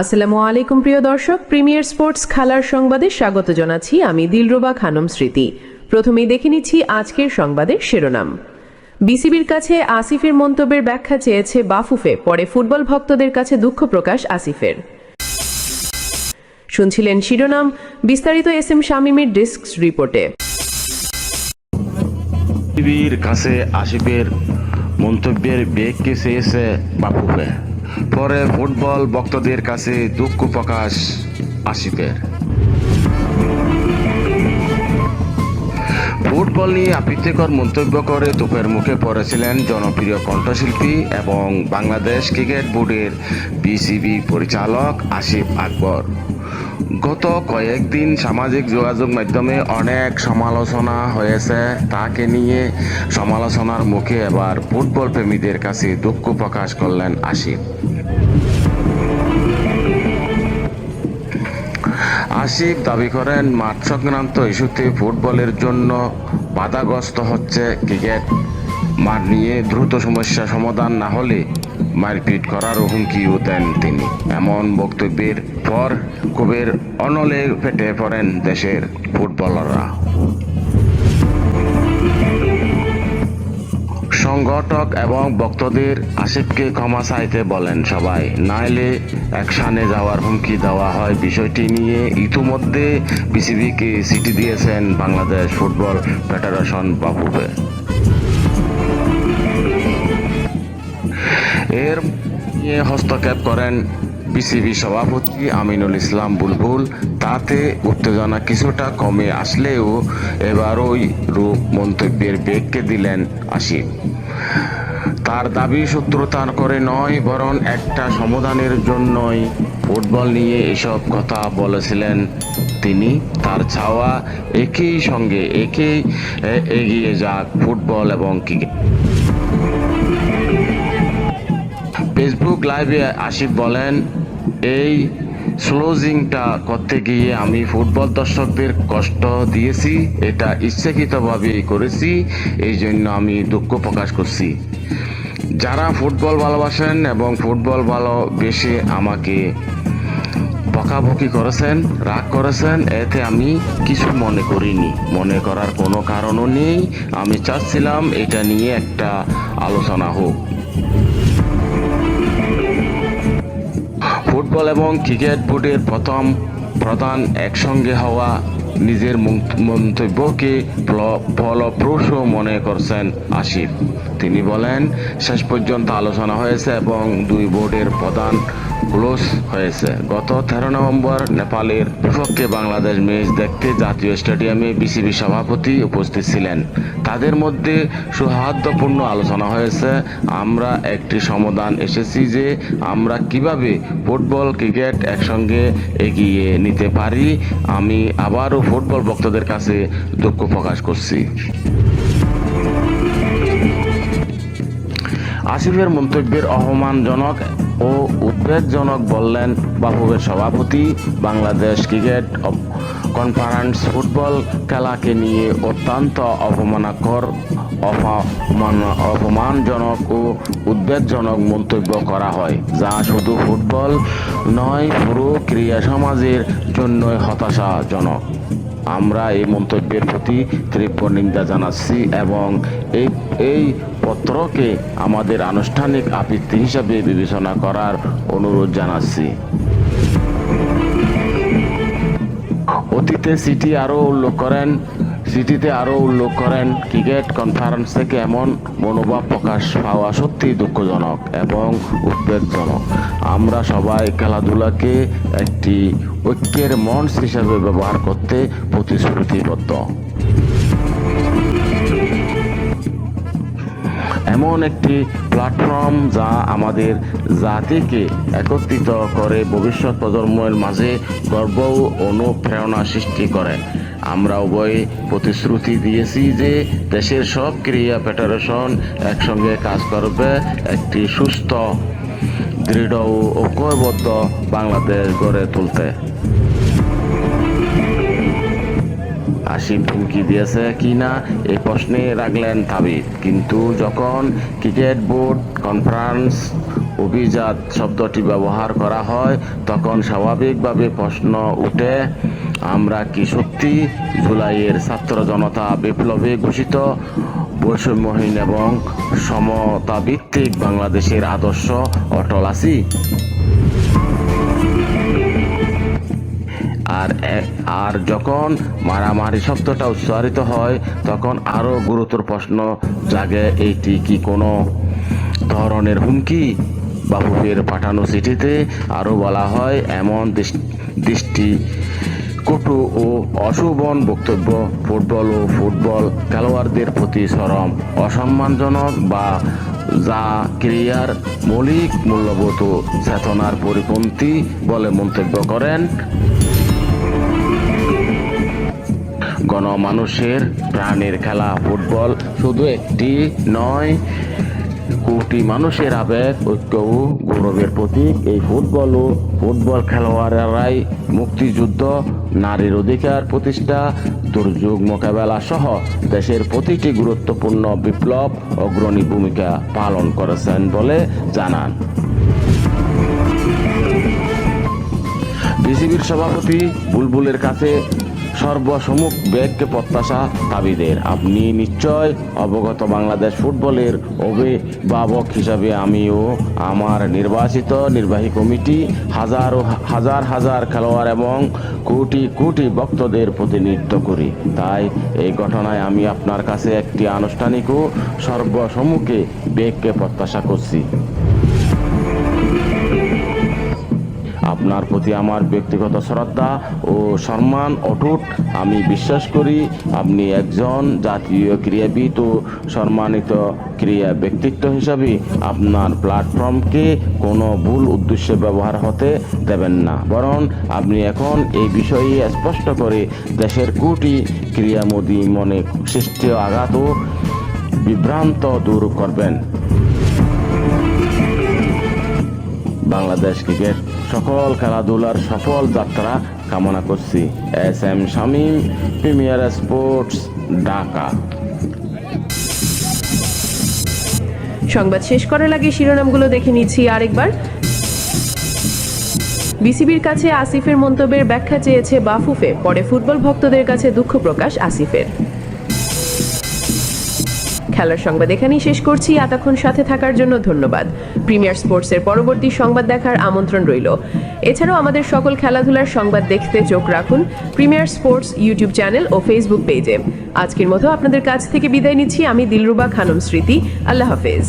আসসালামু আলাইকুম, প্রিয় দর্শক। প্রিমিয়ার স্পোর্টস খেলার সংবাদে স্বাগত জানাচ্ছি আমি দিলরুবা খানম স্মৃতি। প্রথমেই দেখে নিচ্ছি আজকের সংবাদের শিরোনাম। বিসিবির কাছে আসিফের মন্তব্যের ব্যাখ্যা চেয়েছে বাফুফে, পরে ফুটবল ভক্তদের কাছে দুঃখ প্রকাশ আসিফের। শুনছিলেন শিরোনাম, বিস্তারিত এস এম শামীমের ডেস্ক রিপোর্টে। কাছে আসিফের মন্তব্যের বেগকে চেয়েছে বাফুফে। পরে ফুটবল ভক্তদের কাছে দুঃখ প্রকাশ আসিফের ফুটবল নিয়ে আপত্তিকর মন্তব্য করে তোপের মুখে পড়েছিলেন জনপ্রিয় কণ্ঠশিল্পী এবং বাংলাদেশ ক্রিকেট বোর্ডের বিসিবি পরিচালক আসিফ আকবর। গত কয়েকদিন সামাজিক যোগাযোগ মাধ্যমে অনেক সমালোচনা হয়েছে। তাকে নিয়ে সমালোচনার মুখে এবার ফুটবল প্রেমীদের কাছে দুঃখ প্রকাশ করলেন আসিফ। আসিফ দাবি করেন, মাঠ সংক্রান্ত ইস্যুতে ফুটবলের জন্য বাধাগ্রস্ত হচ্ছে ক্রিকেট। মাঠ নিয়ে দ্রুত সমস্যা সমাধান না হলে মারপিট করার হুমকিও দেন তিনি। এমন বক্তব্যের পর কবির অনলে ফেটে পড়েন দেশের ফুটবলাররা। সংগঠক এবং ভক্তদের আসিফকে ক্ষমা চাইতে বলেন সবাই। নাইলে একসানে যাওয়ার হুমকি দেওয়া হয়। বিষয়টি নিয়ে ইতিমধ্যে বিসিবিকে চিঠি দিয়েছেন বাংলাদেশ ফুটবল ফেডারেশন বাবুবে। এর নিয়ে হস্তক্ষেপ করেন বিসিবি সভাপতি আমিনুল ইসলাম বুলবুল, তাতে উত্তেজনা কিছুটা কমে আসলেও এবার ওই রূপ মন্তব্যের বেগকে দিলেন আসিফ তার দাবি সূত্রতার করে নয়, বরং একটা সমাধানের জন্যই ফুটবল নিয়ে এসব কথা বলেছিলেন তিনি। তার চাওয়া একই সঙ্গে একেই এগিয়ে যাক ফুটবল এবং ক্রিকেট। ফেসবুক লাইভে আসিফ বলেন এই স্লোজিংটা করতে গিয়ে আমি ফুটবল দর্শকদের কষ্ট দিয়েছি, এটা ইচ্ছাকৃতভাবেই করেছি এই জন্য আমি দুঃখ প্রকাশ করছি। যারা ফুটবল ভালোবাসেন এবং ফুটবল ভালোবেসে আমাকে বকাবকি করেছেন, রাগ করেছেন, এতে আমি কিছু মনে করিনি। মনে করার কোনো কারণও নেই। আমি চাচ্ছিলাম এটা নিয়ে একটা আলোচনা হোক। ফুটবল এবং ক্রিকেট বোর্ডের প্রথম প্রধান একসঙ্গে হওয়া নিজের মন্তব্যকে ফল- ফলপ্রসূ মনে করছেন আসিফ। তিনি বলেন, শেষ পর্যন্ত আলোচনা হয়েছে এবং দুই বোর্ডের প্রধান ক্লোজ হয়েছে। গত তেরো নভেম্বর নেপালের বিপক্ষে বাংলাদেশ ম্যাচ দেখতে জাতীয় স্টেডিয়ামে বিসিবি সভাপতি উপস্থিত ছিলেন। তাদের মধ্যে সৌহার্দ্যপূর্ণ আলোচনা হয়েছে। আমরা একটি সমাধান এসেছি যে আমরা কীভাবে ফুটবল, ক্রিকেট একসঙ্গে এগিয়ে নিতে পারি। আমি আবারও ফুটবল ভক্তদের কাছে দুঃখ প্রকাশ করছি। আসিফের মন্তব্যের অপমানজনক ও উদ্বেগজনক বললেন বাফুবের সভাপতি, বাংলাদেশ ক্রিকেট কনফারেন্স ফুটবল খেলাকে নিয়ে অত্যন্ত অপমানকর অপমান, অপমানজনক ও উদ্বেগজনক মন্তব্য করা হয়, যা শুধু ফুটবল নয়, পুরো ক্রীড়া সমাজের জন্যই হতাশাজনক। আমরা এই মন্তব্যের প্রতি তীব্র নিন্দা জানাচ্ছি এবং এই এই পত্রকে আমাদের আনুষ্ঠানিক আপত্তি হিসাবে বিবেচনা করার অনুরোধ জানাচ্ছি। অতীতে সিটি আরও উল্লেখ করেন সিটিতে আরও উল্লেখ করেন, ক্রিকেট কনফারেন্স থেকে এমন মনোভাব প্রকাশ পাওয়া সত্যি দুঃখজনক এবং উদ্বেগজনক আমরা সবাই খেলাধুলাকে একটি ঐক্যের মঞ্চ হিসাবে ব্যবহার করতে প্রতিশ্রুতিবদ্ধ। এমন একটি প্ল্যাটফর্ম যা আমাদের জাতিকে একত্রিত করে ভবিষ্যৎ প্রজন্মের মাঝে গর্ব ও অনুপ্রেরণা সৃষ্টি করে। আমরা উভয়ে প্রতিশ্রুতি দিয়েছি যে দেশের সব ক্রীড়া ফেডারেশন একসঙ্গে কাজ করবে, একটি সুস্থ, দৃঢ় ও ঐক্যবদ্ধ বাংলাদেশ গড়ে তুলতে। আসিফ হুমকি দিয়েছে কিনা এই প্রশ্নে রাখলেন তাবিদ কিন্তু যখন ক্রিকেট বোর্ড কনফারেন্স অভিজাত শব্দটি ব্যবহার করা হয়, তখন স্বাভাবিকভাবে প্রশ্ন উঠে, আমরা কি সত্যি? জুলাইয়ের ছাত্র জনতা বিপ্লবে ঘোষিত। বৈষম্যহীন এবং সমতাভিত্তিক বাংলাদেশের আদর্শ অটল আছি। আর আর যখন মারামারি শব্দটা উচ্চারিত হয়, তখন আরও গুরুতর প্রশ্ন জাগে, এইটি কি কোনো ধরনের হুমকি? বাবুফের পাঠানো চিঠিতে আরও বলা হয়, এমন দৃষ- দৃষ্টি, কটু ও অশুভন বক্তব্য, ফুটবল ও ফুটবল খেলোয়াড়দের প্রতি চরম অসম্মানজনক বা যা ক্রিয়ার মৌলিক মূল্যবোধ চেতনার পরিপন্থী বলে মন্তব্য করেন। গণমানুষের প্রাণের খেলা ফুটবল শুধু একটি নয় কোটি মানুষের আবেগ, ঐক্য ও গৌরবের প্রতীক। এই ফুটবল ও ফুটবল খেলোয়াড়েরাই মুক্তিযুদ্ধ, নারীর অধিকার প্রতিষ্ঠা, দুর্যোগ মোকাবেলা সহ দেশের প্রতিটি গুরুত্বপূর্ণ বিপ্লব অগ্রণী ভূমিকা পালন করেছেন বলে জানান। বিসিবির সভাপতি বুলবুলের কাছে সর্বসম্মুখ ব্যাগকে প্রত্যাশা তাবিদের আপনি নিশ্চয় অবগত বাংলাদেশ ফুটবলের অভিভাবক হিসাবে আমিও আমার নির্বাচিত নির্বাহী কমিটি হাজার হাজার হাজার খেলোয়াড় এবং কোটি কোটি ভক্তদের প্রতিনিধিত্ব করি। তাই এই ঘটনায় আমি আপনার কাছে একটি আনুষ্ঠানিক ও সর্বসম্মুখে বেগকে প্রত্যাশা করছি। আপনার প্রতি আমার ব্যক্তিগত শ্রদ্ধা ও সম্মান অটুট। আমি বিশ্বাস করি আপনি একজন জাতীয় ক্রীড়াবিদ ও সম্মানিত ক্রীড়া ব্যক্তিত্ব হিসাবে আপনার প্ল্যাটফর্মকে কোনো ভুল উদ্দেশ্যে ব্যবহার হতে দেবেন না। বরং আপনি এখন এই বিষয়ে স্পষ্ট করে দেশের কোটি ক্রিয়ামোদী মনে সৃষ্টি আঘাত ও বিভ্রান্ত দূর করবেন। বাংলাদেশ ক্রিকেট সকল খেলাধুলার সফল যাত্রা কামনা করছি। S M Shamim premier sports, Dhaka. সংবাদ শেষ করার আগে শিরোনামগুলো দেখে নিচ্ছি আরেকবার। বিসিবির কাছে আসিফের মন্তব্যের ব্যাখ্যা চেয়েছে বাফুফে, পরে ফুটবল ভক্তদের কাছে দুঃখ প্রকাশ আসিফের। খেলার সংবাদ এখানেই শেষ করছি। এতক্ষণ সাথে থাকার জন্য ধন্যবাদ। প্রিমিয়ার স্পোর্টসের পরবর্তী সংবাদ দেখার আমন্ত্রণ রইল। এছাড়াও আমাদের সকল খেলাধুলার সংবাদ দেখতে চোখ রাখুন প্রিমিয়ার স্পোর্টস ইউটিউব চ্যানেল ও ফেসবুক পেজে। আজকের মতো আপনাদের কাছ থেকে বিদায় নিচ্ছি। আমি দিলরুবা খানম স্মৃতি। আল্লাহ হাফেজ।